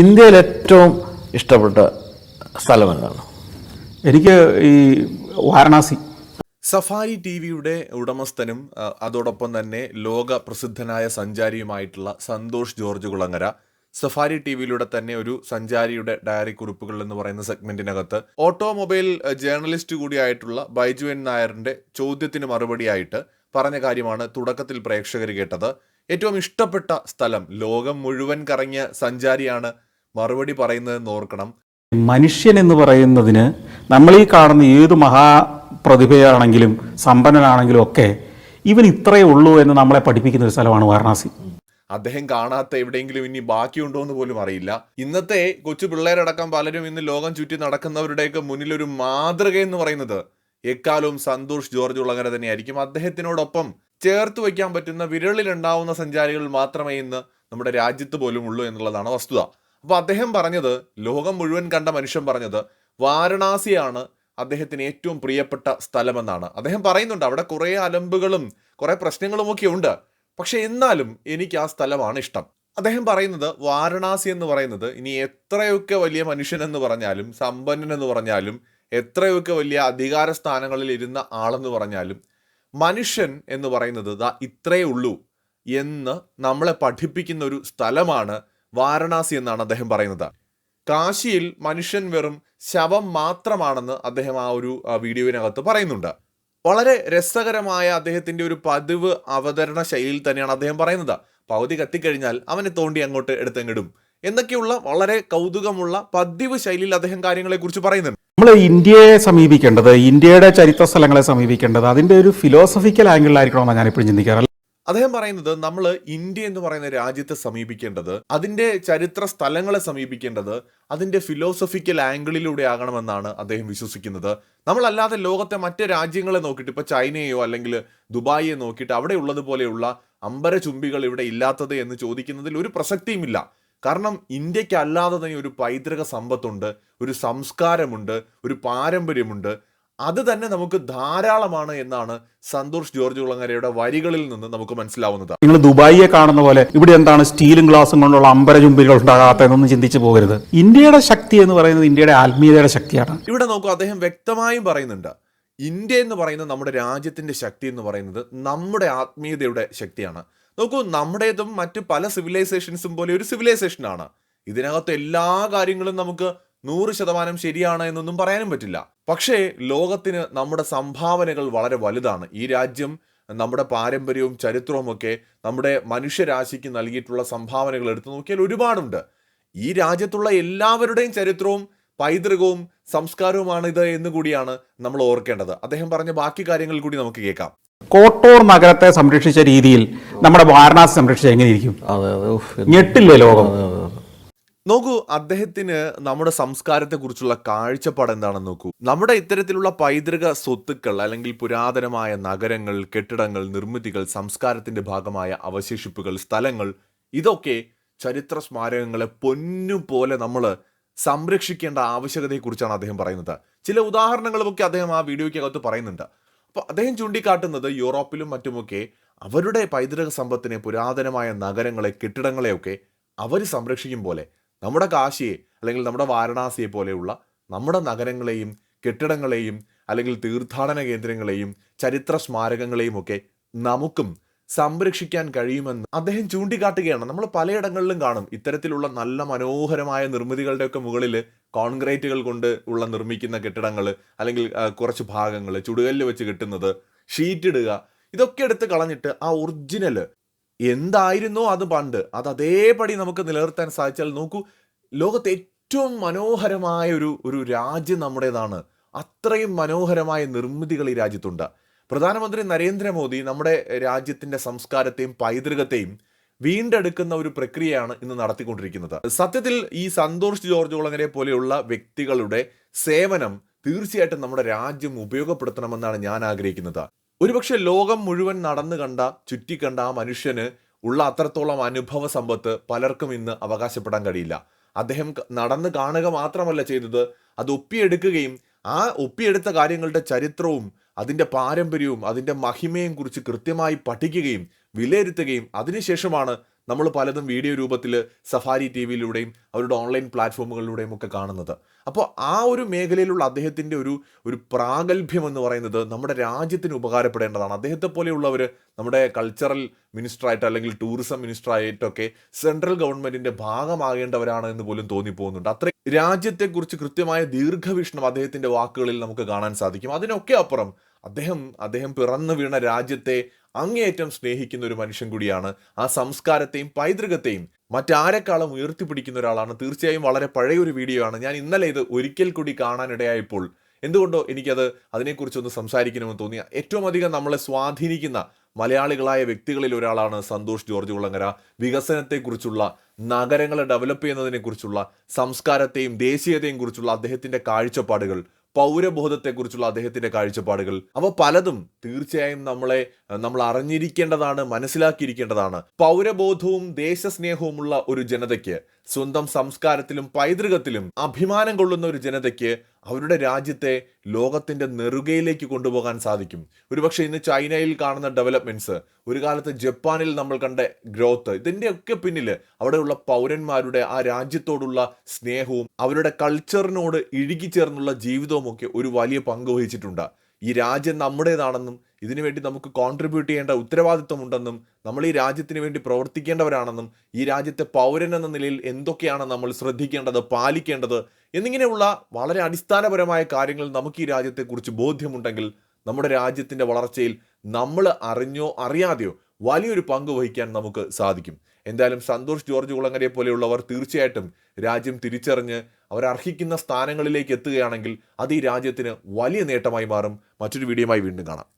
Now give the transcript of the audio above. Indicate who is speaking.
Speaker 1: ഇന്ത്യയിൽ ഏറ്റവും ഇഷ്ടപ്പെട്ട സ്ഥലം എന്താണ്?
Speaker 2: എനിക്ക് ഈ വാരണാസി.
Speaker 3: സഫാരി ടി വിയുടെ ഉടമസ്ഥനും അതോടൊപ്പം തന്നെ ലോക പ്രസിദ്ധനായ സഞ്ചാരിയുമായിട്ടുള്ള Santhosh George Kulangara Safari T വിയിലൂടെ തന്നെ ഒരു സഞ്ചാരിയുടെ ഡയറി കുറിപ്പുകൾ എന്ന് പറയുന്ന സെഗ്മെന്റിനകത്ത് ഓട്ടോമൊബൈൽ ജേർണലിസ്റ്റ് കൂടിയായിട്ടുള്ള ബൈജു എൻ നായറിന്റെ ചോദ്യത്തിന് മറുപടിയായിട്ട് പറഞ്ഞ കാര്യമാണ് തുടക്കത്തിൽ പ്രേക്ഷകർ കേട്ടത്. ഏറ്റവും ഇഷ്ടപ്പെട്ട സ്ഥലം ലോകം മുഴുവൻ കറങ്ങിയ സഞ്ചാരിയാണ് മറുപടി പറയുന്നത് ഓർക്കണം.
Speaker 2: മനുഷ്യൻ എന്ന് പറയുന്നതിന് നമ്മൾ ഈ കാണുന്ന ഏത് മഹാപ്രതിഭയാണെങ്കിലും സമ്പന്നനാണെങ്കിലും ഒക്കെ ഇവൻ ഇത്രയേ ഉള്ളൂ എന്ന് നമ്മളെ പഠിപ്പിക്കുന്ന ഒരു സ്ഥലമാണ് വാരണാസി.
Speaker 3: അദ്ദേഹം കാണാത്ത എവിടെയെങ്കിലും ഇനി ബാക്കിയുണ്ടോ എന്ന് പോലും അറിയില്ല. ഇന്നത്തെ കൊച്ചു പിള്ളേരടക്കം പലരും ഇന്ന് ലോകം ചുറ്റി നടക്കുന്നവരുടെയൊക്കെ മുന്നിലൊരു മാതൃക എന്ന് പറയുന്നത് എക്കാലവും സന്തോഷ് ജോർജ് ഉള്ളങ്ങര തന്നെയായിരിക്കും. അദ്ദേഹത്തിനോടൊപ്പം ചേർത്ത് വയ്ക്കാൻ പറ്റുന്ന വിരളിലുണ്ടാവുന്ന സഞ്ചാരികൾ മാത്രമേ ഇന്ന് നമ്മുടെ രാജ്യത്ത് പോലും ഉള്ളൂ എന്നുള്ളതാണ് വസ്തുത. അപ്പൊ അദ്ദേഹം പറഞ്ഞത് ലോകം മുഴുവൻ കണ്ട മനുഷ്യൻ പറഞ്ഞത് വാരണാസിയാണ് അദ്ദേഹത്തിന് ഏറ്റവും പ്രിയപ്പെട്ട സ്ഥലമെന്നാണ്. അദ്ദേഹം പറയുന്നുണ്ട് അവിടെ കുറേ അലമ്പുകളും കുറേ പ്രശ്നങ്ങളും ഒക്കെ ഉണ്ട്. പക്ഷെ എന്നാലും എനിക്ക് ആ സ്ഥലമാണ് ഇഷ്ടം. അദ്ദേഹം പറയുന്നത് വാരണാസി എന്ന് പറയുന്നത് ഇനി എത്രയൊക്കെ വലിയ മനുഷ്യൻ എന്ന് പറഞ്ഞാലും സമ്പന്നൻ എന്ന് പറഞ്ഞാലും എത്രയൊക്കെ വലിയ അധികാര സ്ഥാനങ്ങളിൽ ഇരുന്ന ആളെന്ന് പറഞ്ഞാലും മനുഷ്യൻ എന്ന് പറയുന്നത് ദാ ഇത്രയേ ഉള്ളൂ എന്ന് നമ്മളെ പഠിപ്പിക്കുന്ന ഒരു സ്ഥലമാണ് വാരണാസി എന്നാണ് അദ്ദേഹം പറയുന്നത്. കാശിയിൽ മനുഷ്യൻ വെറും ശവം മാത്രമാണെന്ന് അദ്ദേഹം ആ ഒരു വീഡിയോവിനകത്ത് പറയുന്നുണ്ട്. വളരെ രസകരമായ അദ്ദേഹത്തിന്റെ ഒരു പതിവ് അവതരണ ശൈലിയിൽ തന്നെയാണ് അദ്ദേഹം പറയുന്നത്. പകുതി കത്തിക്കഴിഞ്ഞാൽ അവനെ തോണ്ടി അങ്ങോട്ട് എടുത്തങ്ങിടും. എന്നൊക്കെയുള്ള വളരെ കൗതുകമുള്ള പതിവ് ശൈലിയിൽ അദ്ദേഹം കാര്യങ്ങളെക്കുറിച്ച് പറയുന്നുണ്ട്.
Speaker 2: നമ്മൾ ഇന്ത്യയെ സമീപിക്കേണ്ടത് ഇന്ത്യയുടെ ചരിത്ര സ്ഥലങ്ങളെ സമീപിക്കേണ്ടത് അതിന്റെ ഒരു ഫിലോസഫിക്കൽ ആംഗിളിലായിരിക്കണമെന്നാണ് ഞാൻ എപ്പോഴും ചിന്തിക്കാറ്.
Speaker 3: അദ്ദേഹം പറയുന്നത് നമ്മൾ ഇന്ത്യ എന്ന് പറയുന്ന രാജ്യത്തെ സമീപിക്കേണ്ടത് അതിന്റെ ചരിത്ര സ്ഥലങ്ങളെ സമീപിക്കേണ്ടത് അതിന്റെ ഫിലോസഫിക്കൽ ആംഗിളിലൂടെ ആകണമെന്നാണ് അദ്ദേഹം വിശ്വസിക്കുന്നത്. നമ്മളല്ലാതെ ലോകത്തെ മറ്റ് രാജ്യങ്ങളെ നോക്കിയിട്ട് ഇപ്പോൾ ചൈനയെയോ അല്ലെങ്കിൽ ദുബായിയെ നോക്കിയിട്ട് അവിടെ ഉള്ളതുപോലെയുള്ള അമ്പര ചുംബികൾ ഇവിടെ ഇല്ലാത്തത് എന്ന് ചോദിക്കുന്നതിൽ ഒരു പ്രസക്തിയുമില്ല. കാരണം ഇന്ത്യക്കല്ലാതെ തന്നെ ഒരു പൈതൃക സമ്പത്തുണ്ട് ഒരു സംസ്കാരമുണ്ട് ഒരു പാരമ്പര്യമുണ്ട്. അത് തന്നെ നമുക്ക് ധാരാളമാണ് എന്നാണ് സന്തോഷ് ജോർജ് കുളങ്ങരയുടെ വരികളിൽ നിന്ന് നമുക്ക് മനസ്സിലാവുന്നത്.
Speaker 2: നിങ്ങൾ ദുബായിയെ കാണുന്ന പോലെ ഇവിടെ എന്താണ് സ്റ്റീലും ഗ്ലാസും കൊണ്ടുള്ള അമ്പര ചുംബികൾ ഉണ്ടാകാത്തതെന്നൊന്നും ചിന്തിച്ചു പോകരുത്. ഇന്ത്യയുടെ ശക്തി എന്ന് പറയുന്നത് ഇന്ത്യയുടെ ആത്മീയതയുടെ ശക്തിയാണ്.
Speaker 3: ഇവിടെ നോക്കൂ അദ്ദേഹം വ്യക്തമായും പറയുന്നുണ്ട്. ഇന്ത്യ എന്ന് പറയുന്നത് നമ്മുടെ രാജ്യത്തിന്റെ ശക്തി എന്ന് പറയുന്നത് നമ്മുടെ ആത്മീയതയുടെ ശക്തിയാണ്. നോക്കൂ നമ്മുടേതും മറ്റ് പല സിവിലൈസേഷൻസും പോലെ ഒരു സിവിലൈസേഷൻ ആണ്. ഇതിനകത്ത് എല്ലാ കാര്യങ്ങളും നമുക്ക് നൂറ് ശതമാനം ശരിയാണ് എന്നൊന്നും പറയാനും പറ്റില്ല. പക്ഷേ ലോകത്തിന് നമ്മുടെ സംഭാവനകൾ വളരെ വലുതാണ്. ഈ രാജ്യം നമ്മുടെ പാരമ്പര്യവും ചരിത്രവും ഒക്കെ നമ്മുടെ മനുഷ്യരാശിക്ക് നൽകിയിട്ടുള്ള സംഭാവനകൾ എടുത്തു നോക്കിയാൽ ഒരുപാടുണ്ട്. ഈ രാജ്യത്തുള്ള എല്ലാവരുടെയും ചരിത്രവും പൈതൃകവും സംസ്കാരവുമാണിത് ഇത് എന്ന് കൂടിയാണ് നമ്മൾ ഓർക്കേണ്ടത്. അദ്ദേഹം പറഞ്ഞ ബാക്കി കാര്യങ്ങൾ കൂടി നമുക്ക് കേൾക്കാം.
Speaker 2: കോട്ടൂർ നഗരത്തെ സംരക്ഷിച്ച രീതിയിൽ നമ്മുടെ വാരണാസി സംരക്ഷിച്ച എങ്ങനെയിരിക്കും
Speaker 1: അതെ അതെ. ഉഫ്,
Speaker 2: ഞെട്ടില്ലേ ലോകം.
Speaker 3: നോക്കൂ അദ്ദേഹത്തിന് നമ്മുടെ സംസ്കാരത്തെക്കുറിച്ചുള്ള കാഴ്ചപ്പാട് എന്താണെന്ന് നോക്കൂ. നമ്മുടെ ഇത്തരത്തിലുള്ള പൈതൃക സ്വത്തുക്കൾ അല്ലെങ്കിൽ പുരാതനമായ നഗരങ്ങൾ കെട്ടിടങ്ങൾ നിർമ്മിതികൾ സംസ്കാരത്തിന്റെ ഭാഗമായ അവശേഷിപ്പുകൾ സ്ഥലങ്ങൾ ഇതൊക്കെ ചരിത്ര സ്മാരകങ്ങളെ പൊന്നു പോലെ നമ്മൾ സംരക്ഷിക്കേണ്ട ആവശ്യകതയെക്കുറിച്ചാണ് അദ്ദേഹം പറയുന്നത്. ചില ഉദാഹരണങ്ങളുമൊക്കെ അദ്ദേഹം ആ വീഡിയോയ്ക്കകത്ത് പറയുന്നുണ്ട്. അപ്പോൾ അദ്ദേഹം ചൂണ്ടിക്കാട്ടുന്നത് യൂറോപ്പിലും മറ്റുമൊക്കെ അവരുടെ പൈതൃക സമ്പത്തിനെ പുരാതനമായ നഗരങ്ങളെ കെട്ടിടങ്ങളെയൊക്കെ അവർ സംരക്ഷിക്കും പോലെ. നമ്മുടെ കാശിയെ അല്ലെങ്കിൽ നമ്മുടെ വാരണാസിയെ പോലെയുള്ള നമ്മുടെ നഗരങ്ങളെയും കെട്ടിടങ്ങളെയും അല്ലെങ്കിൽ തീർത്ഥാടന കേന്ദ്രങ്ങളെയും ചരിത്ര സ്മാരകങ്ങളെയും ഒക്കെ നമുക്കും സംരക്ഷിക്കാൻ കഴിയുമെന്ന് അദ്ദേഹം ചൂണ്ടിക്കാട്ടുകയാണ്. നമ്മൾ പലയിടങ്ങളിലും കാണും. ഇത്തരത്തിലുള്ള നല്ല മനോഹരമായ നിർമ്മിതികളുടെയൊക്കെ മുകളിൽ കോൺക്രീറ്റുകൾ കൊണ്ട് ഉള്ള നിർമ്മിക്കുന്ന കെട്ടിടങ്ങൾ അല്ലെങ്കിൽ കുറച്ച് ഭാഗങ്ങൾ ചുടുകല്ല് വെച്ച് കെട്ടുന്നത് ഷീറ്റിടുക ഇതൊക്കെ എടുത്ത് കളഞ്ഞിട്ട് ആ ഒറിജിനൽ എന്തായിരുന്നോ അത് പണ്ട്. അത് അതേപടി നമുക്ക് നിലനിർത്താൻ സാധിച്ചാൽ നോക്കൂ ലോകത്തെ ഏറ്റവും മനോഹരമായ ഒരു ഒരു രാജ്യം നമ്മുടേതാണ്. അത്രയും മനോഹരമായ നിർമ്മിതികൾ ഈ രാജ്യത്തുണ്ട്. പ്രധാനമന്ത്രി നരേന്ദ്രമോദി നമ്മുടെ രാജ്യത്തിന്റെ സംസ്കാരത്തെയും പൈതൃകത്തെയും വീണ്ടെടുക്കുന്ന ഒരു പ്രക്രിയയാണ് ഇന്ന് നടത്തിക്കൊണ്ടിരിക്കുന്നത്. സത്യത്തിൽ ഈ സന്തോഷ് ജോർജ് കുളങ്ങരെ പോലെയുള്ള വ്യക്തികളുടെ സേവനം തീർച്ചയായിട്ടും നമ്മുടെ രാജ്യം ഉപയോഗപ്പെടുത്തണമെന്നാണ് ഞാൻ ആഗ്രഹിക്കുന്നത്. ഒരുപക്ഷെ ലോകം മുഴുവൻ നടന്നു കണ്ട ചുറ്റിക്കണ്ട ആ മനുഷ്യന് ഉള്ള അത്രത്തോളം അനുഭവ സമ്പത്ത് പലർക്കും ഇന്ന് അവകാശപ്പെടാൻ കഴിയില്ല. അദ്ദേഹം നടന്നു കാണുക മാത്രമല്ല ചെയ്തത്. അത് ഒപ്പിയെടുക്കുകയും ആ ഒപ്പിയെടുത്ത കാര്യങ്ങളുടെ ചരിത്രവും അതിന്റെ പാരമ്പര്യവും അതിന്റെ മഹിമയും കുറിച്ച് കൃത്യമായി പഠിക്കുകയും വിലയിരുത്തുകയും അതിനുശേഷമാണ് നമ്മൾ പലതും വീഡിയോ രൂപത്തിൽ സഫാരി ടി വിയിലൂടെയും അവരുടെ ഓൺലൈൻ പ്ലാറ്റ്ഫോമുകളിലൂടെയും ഒക്കെ കാണുന്നത്. അപ്പോൾ ആ ഒരു മേഖലയിലുള്ള അദ്ദേഹത്തിന്റെ ഒരു ഒരു പ്രാഗൽഭ്യം എന്ന് പറയുന്നത് നമ്മുടെ രാജ്യത്തിന് ഉപകാരപ്പെടേണ്ടതാണ്. അദ്ദേഹത്തെ പോലെയുള്ളവർ നമ്മുടെ കൾച്ചറൽ മിനിസ്റ്ററായിട്ട് അല്ലെങ്കിൽ ടൂറിസം മിനിസ്റ്ററായിട്ടൊക്കെ സെൻട്രൽ ഗവൺമെന്റിന്റെ ഭാഗമാകേണ്ടവരാണ് എന്ന് പോലും തോന്നിപ്പോകുന്നുണ്ട്. അത്ര രാജ്യത്തെക്കുറിച്ച് കൃത്യമായ ദീർഘവീക്ഷണം അദ്ദേഹത്തിന്റെ വാക്കുകളിൽ നമുക്ക് കാണാൻ സാധിക്കും. അതിനൊക്കെ അപ്പുറം അദ്ദേഹം അദ്ദേഹം പിറന്നു വീണ രാജ്യത്തെ അങ്ങേയറ്റം സ്നേഹിക്കുന്ന ഒരു മനുഷ്യൻ കൂടിയാണ് ആ സംസ്കാരത്തെയും പൈതൃകത്തെയും മറ്റാരെക്കാളും ഉയർത്തിപ്പിടിക്കുന്ന ഒരാളാണ്. തീർച്ചയായും വളരെ പഴയ ഒരു വീഡിയോ ആണ്. ഞാൻ ഇന്നലെ ഇത് ഒരിക്കൽ കൂടി കാണാനിടയായപ്പോൾ എന്തുകൊണ്ടോ എനിക്കത് അതിനെക്കുറിച്ചൊന്ന് സംസാരിക്കണമെന്ന് തോന്നിയ ഏറ്റവും അധികം നമ്മളെ സ്വാധീനിക്കുന്ന മലയാളികളായ വ്യക്തികളിൽ ഒരാളാണ് സന്തോഷ് ജോർജ് കുളങ്ങര. വികസനത്തെക്കുറിച്ചുള്ള നഗരങ്ങളെ ഡെവലപ്പ് ചെയ്യുന്നതിനെക്കുറിച്ചുള്ള സംസ്കാരത്തെയും ദേശീയതയും കുറിച്ചുള്ള അദ്ദേഹത്തിന്റെ കാഴ്ചപ്പാടുകൾ പൗരബോധത്തെക്കുറിച്ചുള്ള അദ്ദേഹത്തിന്റെ കാഴ്ചപ്പാടുകൾ അവ പലതും തീർച്ചയായും നമ്മളെ നമ്മൾ അറിഞ്ഞിരിക്കേണ്ടതാണ് മനസ്സിലാക്കിയിരിക്കേണ്ടതാണ്. പൗരബോധവും ദേശസ്നേഹവുമുള്ള ഒരു ജനതയ്ക്ക് സ്വന്തം സംസ്കാരത്തിലും പൈതൃകത്തിലും അഭിമാനം കൊള്ളുന്ന ഒരു ജനതയ്ക്ക് അവരുടെ രാജ്യത്തെ ലോകത്തിന്റെ നെറുകയിലേക്ക് കൊണ്ടുപോകാൻ സാധിക്കും. ഒരുപക്ഷെ ഇന്ന് ചൈനയിൽ കാണുന്ന ഡെവലപ്മെന്റ്സ് ഒരു കാലത്ത് ജപ്പാനിൽ നമ്മൾ കണ്ട ഗ്രോത്ത് ഇതിന്റെയൊക്കെ പിന്നിൽ അവിടെയുള്ള പൗരന്മാരുടെ ആ രാജ്യത്തോടുള്ള സ്നേഹവും അവരുടെ കൾച്ചറിനോട് ഇഴുകിച്ചേർന്നുള്ള ജീവിതവും ഒക്കെ ഒരു വലിയ പങ്ക് വഹിച്ചിട്ടുണ്ട്. ഈ രാജ്യം നമ്മുടേതാണെന്നും ഇതിനുവേണ്ടി നമുക്ക് കോൺട്രിബ്യൂട്ട് ചെയ്യേണ്ട ഉത്തരവാദിത്വമുണ്ടെന്നും നമ്മൾ ഈ രാജ്യത്തിന് വേണ്ടി പ്രവർത്തിക്കേണ്ടവരാണെന്നും ഈ രാജ്യത്തെ പൗരൻ എന്ന നിലയിൽ എന്തൊക്കെയാണ് നമ്മൾ ശ്രദ്ധിക്കേണ്ടത് പാലിക്കേണ്ടത് എന്നിങ്ങനെയുള്ള വളരെ അടിസ്ഥാനപരമായ കാര്യങ്ങൾ നമുക്ക് ഈ രാജ്യത്തെക്കുറിച്ച് ബോധ്യമുണ്ടെങ്കിൽ നമ്മുടെ രാജ്യത്തിന്റെ വളർച്ചയിൽ നമ്മൾ അറിഞ്ഞോ അറിയാതെയോ വലിയൊരു പങ്ക് വഹിക്കാൻ നമുക്ക് സാധിക്കും. എന്തായാലും സന്തോഷ് ജോർജ് കുളങ്ങരയെ പോലെയുള്ളവർ തീർച്ചയായിട്ടും രാജ്യം തിരിച്ചറിഞ്ഞ് അവർ അർഹിക്കുന്ന സ്ഥാനങ്ങളിലേക്ക് എത്തുകയാണെങ്കിൽ അത് ഈ രാജ്യത്തിന് വലിയ നേട്ടമായി മാറും. മറ്റൊരു വീഡിയോയുമായി വീണ്ടും കാണാം.